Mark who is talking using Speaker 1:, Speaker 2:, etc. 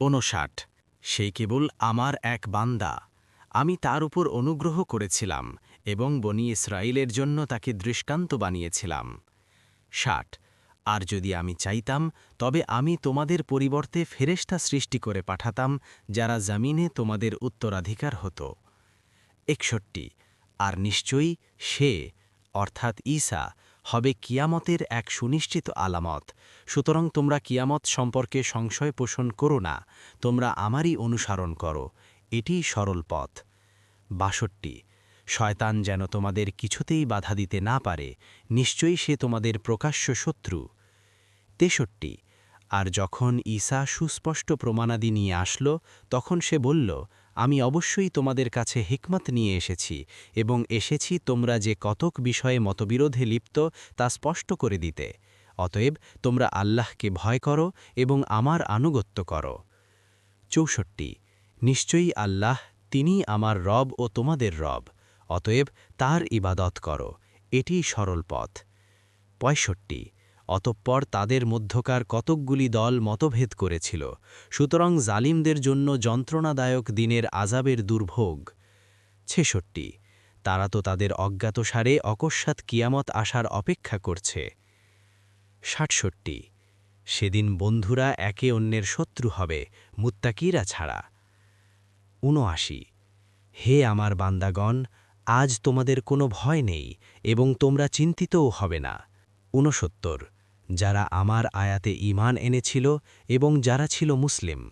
Speaker 1: ঊনষাট। সেই কেবল আমার এক বান্দা। আমি তার উপর অনুগ্রহ করেছিলাম এবং বনি ইসরায়েলের জন্য তাকে দৃষ্টান্ত বানিয়েছিলাম। ষাট। আর যদি আমি চাইতাম, তবে আমি তোমাদের পরিবর্তে ফেরেশতা সৃষ্টি করে পাঠাতাম, যারা জামিনে তোমাদের উত্তরাধিকার হতো। একষট্টি। আর নিশ্চয়ই সে, অর্থাৎ ঈসা হবে কিয়ামতের এক সুনিশ্চিত আলামত। সুতরাং তোমরা কিয়ামত সম্পর্কে সংশয় পোষণ করো না, তোমরা আমারই অনুসরণ করো। এটিই সরল পথ। বাষট্টি, শয়তান যেন তোমাদের কিছুতেই বাধা দিতে না পারে, নিশ্চয়ই সে তোমাদের প্রকাশ্য শত্রু। তেষট্টি, আর যখন ঈসা সুস্পষ্ট প্রমাণাদি নিয়ে আসলো, তখন সে বলল আমি অবশ্যই তোমাদের কাছে হিকমত নিয়ে এসেছি এবং এসেছি তোমরা যে কতক বিষয়ে মতবিরোধে লিপ্ত তা স্পষ্ট করে দিতে। অতএব তোমরা আল্লাহকে ভয় করো এবং আমার আনুগত্য করো। চৌষট্টি। নিশ্চয়ই আল্লাহ তিনি আমার রব ও তোমাদের রব। অতএব তার ইবাদত করো। এটিই সরল পথ। পঁয়ষট্টি। অতঃপর তাদের মধ্যকার কতকগুলি দল মতভেদ করেছিল। সুতরাং জালিমদের জন্য যন্ত্রণাদায়ক দিনের আজাবের দুর্ভোগ। ছেষট্টি। তারা তো তাদের অজ্ঞাতসারে অকস্মাৎ কিয়ামত আসার অপেক্ষা করছে। ষাটষট্টি। সেদিন বন্ধুরা একে অন্যের শত্রু হবে, মুত্তাকিরা ছাড়া। উনআশি হে আমার বান্দাগণ, আজ তোমাদের কোনো ভয় নেই এবং তোমরা চিন্তিতও হবে না। ঊনসত্তর। যারা আমার আয়াতে ইমান এনেছিল এবং যারা ছিল মুসলিম।